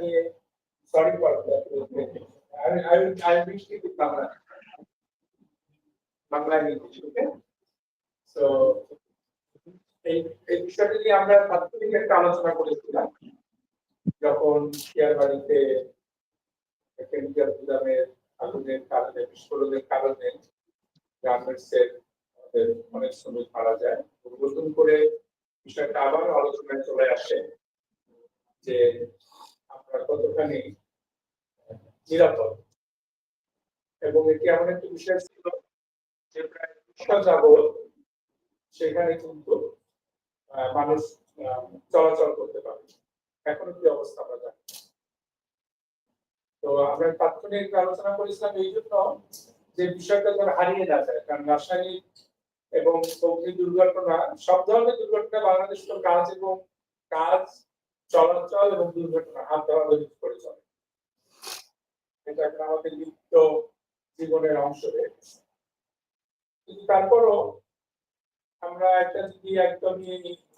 নিয়ে সরি বাংলা এই এই আমরা প্রাথমিক একটা আলোচনা করেছিলাম। যখন বাড়িতে কারণে, বিস্ফোরণের কারণে অনেক শ্রমিক মারা যায়। নতুন করে বিষয়টা আবার আলোচনায় চলে আসে। যে আমরা কতখানি নিরাপদ। এবং এটি এমন একটি বিষয় ছিল যে প্রায় যাবত সেখানে কিন্তু মানুষ চলাচল করতে পারে। এখন কি অবস্থা আমরা জানি তো আমরা তাৎক্ষণিক আলোচনা করেছিলাম এই জন্য যে বিষয়টা যেন হারিয়ে না যায়। কারণ রাসায়নিক এবং অগ্নি দুর্ঘটনা, সব ধরনের দুর্ঘটনা বাংলাদেশ তো কাজ এবং কাজ চলাচল এবং দুর্ঘটনা হাত ধরাধরি করে চলে এটা একটা আমাদের নিত্য জীবনের অংশ হয়ে গেছে। কিন্তু তারপরও আমরা একটা যদি একদমই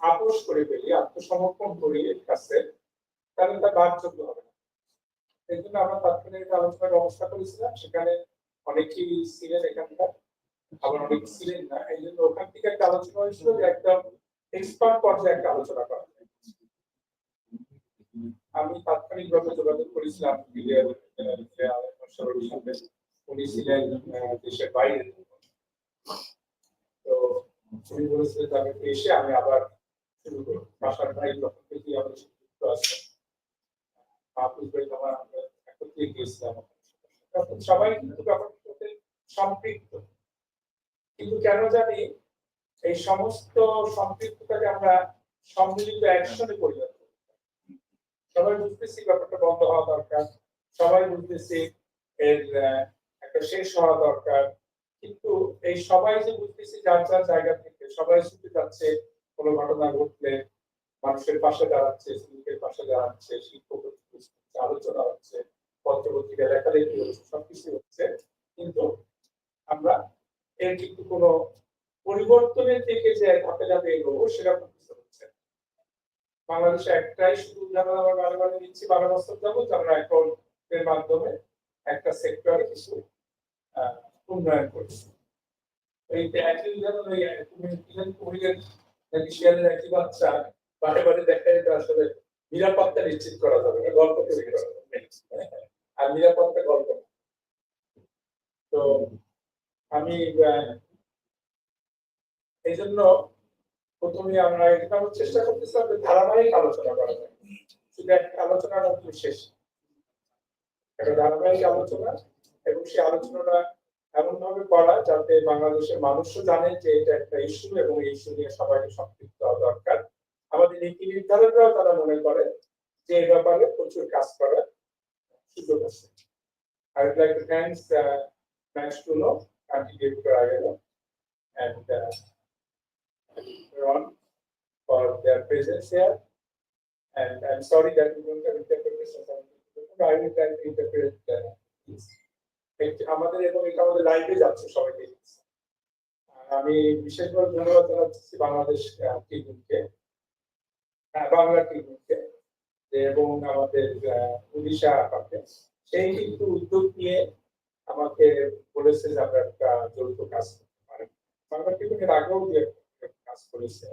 আপোষ করে ফেলি, আত্মসমর্পণ করি এর কাছে, তাহলে তা বাদযোগ্য হবে না। এই জন্য আমরা তাৎক্ষণিক আলোচনার ব্যবস্থা করেছিলাম। সেখানে অনেকেই ছিলেন এখানকার, আবার অনেক ছিলেন না। এই জন্য ওখান থেকে একটা আলোচনা হয়েছিল যে একদম এক্সপার্ট পর্যায়ে একটা আলোচনা করা। আমি তাৎক্ষণিক ভাবে যোগাযোগ করেছিলাম সাথে। উনি ছিলেন দেশের বাইরে তো উনি বলেছিলেন এসে আমি আবার শুরু করব বাসার ভাই তখন ভাই তোমার আমরা একত্রে গিয়েছিলাম সবাই কিন্তু ব্যাপারটার সম্পৃক্ত কিন্তু কেন জানি এই সমস্ত সম্পৃক্ততাকে আমরা সম্মিলিত অ্যাকশনে পরিণত। সবাই বুঝতেছি ব্যাপারটা বন্ধ হওয়া দরকার, সবাই বুঝতেছি এর একটা শেষ হওয়া দরকার, কিন্তু এই সবাই যে বুঝতেছি যার যার জায়গা থেকে, সবাই ছুটে যাচ্ছে, কোনো ঘটনা ঘটলে মানুষের পাশে দাঁড়াচ্ছে, শ্রমিকের পাশে দাঁড়াচ্ছে, শিল্প আলোচনা হচ্ছে পত্রপত্রিকা লেখালেখি হচ্ছে সবকিছু হচ্ছে, কিন্তু আমরা এর কিন্তু কোনো পরিবর্তনের দিকে যে ধাপে ধাপে এগোবো, সেরকম। বাংলাদেশে একটাই শুধু উদাহরণ আমরা বারে বারে দিচ্ছি বারো বছর যাব আমরা এখন এর মাধ্যমে একটা সেক্টরে কিছু উন্নয়ন করছি এই একই উদাহরণ ওই কুমিরের নাকি শিয়ালের একই বাচ্চা বারে বারে দেখা যেত আসলে নিরাপত্তা নিশ্চিত করা যাবে না, গল্প তৈরি করা যাবে আর নিরাপত্তা গল্প। তো আমি এই জন্য প্রথমে আমরা এটা চেষ্টা করতেছিলাম যে ধারাবাহিক আলোচনা করা যায় শুধু একটা আলোচনার শেষ। একটা ধারাবাহিক আলোচনা এবং সেই আলোচনাটা এমন ভাবে করা যাতে বাংলাদেশের মানুষও জানে যে এটা একটা ইস্যু এবং এই ইস্যু নিয়ে সবাইকে সম্পৃক্ত হওয়া দরকার। আমাদের নীতি নির্ধারকরাও তারা মনে করে যে এই ব্যাপারে প্রচুর কাজ করার সুযোগ আছে। I would like to thanks uh, to know candidate for Ayala and uh, Ron for their presence here. And I'm sorry that we don't have interpretation. I will try to interpret this. আমাদের এবং এটা আমাদের লাইভে যাচ্ছে সবাইকে আমি বিশেষভাবে ধন্যবাদ জানাচ্ছি বাংলাদেশ টিমকে বাংলা টিমকে এবং আমাদের উড়িষ্যা আপাকে সেই কিন্তু উদ্যোগ নিয়ে আমাকে বলেছে যে আমরা একটা যৌথ কাজ করতে পারি বাংলা টিম আগেও দু একটা কাজ করেছে,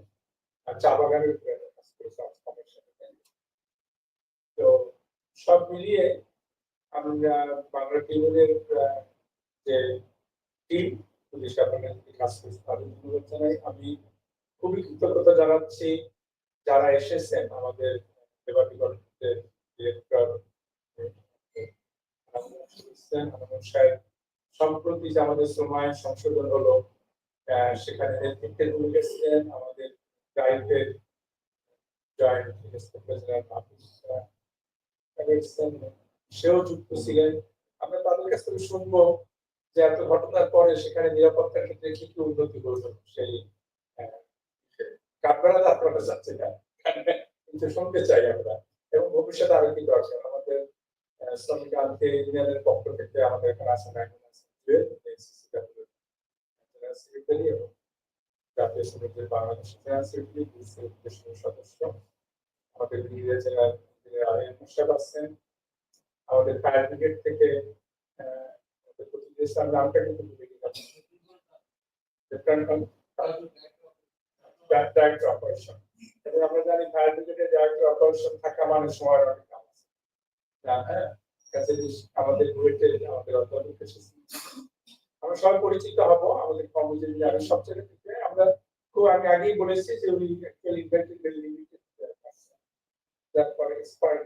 আর চা বাগানের উপরে কাজ করেছে আজকালের সাথে তো সব মিলিয়ে আমরা বাংলা টিমের যে টিম পুলিশ আপনাদের কাজ তাদের ধন্যবাদ জানাই। আমি খুবই কৃতজ্ঞতা জানাচ্ছি যারা এসেছেন আমাদের সেবা ডিপার্টমেন্টের ডিরেক্টর সাহেব, সম্প্রতি যে আমাদের সময় সংশোধন হলো সেখানে আমাদের গাইডের জয়েন্ট প্রেসিডেন্ট হাফিজ সেও যুক্ত ছিলেন। আমরা তাদের কাছ থেকে শুনব যে এত ঘটনার পরে সেখানে নিরাপত্তার ক্ষেত্রে কি কি উন্নতি হলো সেই কাঠগড়া তার যাচ্ছে না। কিন্তু শুনতে চাই আমরা। এবং ভবিষ্যতে আরও কি দরকার? আমাদের শ্রমিক আনতে ইউনিয়নের পক্ষ থেকে আমাদের এখানে জুয়েল, ACCW এবং জাতীয় সমিতির বাংলাদেশ সেক্রেটারি বিসিএফ সদস্য। আমাদের বিডিএ জেনারেল আরিয়ান মোশারফ আছেন। আমাদের ফায়ার ব্রিগেড থেকে আমাদের নামটা কিন্তু ভুলে অপারেশন এবং আমরা জানি ফায়ার ব্রিগেডের ডাইরেক্টর অপারেশন থাকা মানে সময় অনেক কাম আছে। হ্যাঁ আমাদের বুয়েটে আমরা সবাই পরিচিত হব, আমাদের কর্মজীবী সব সবচেয়ে থেকে আমরা খুব আমি আগেই বলেছি যে উনি অ্যাকচুয়ালি ইনভেন্টেড লিমিটেড তারপরে এক্সপার্ট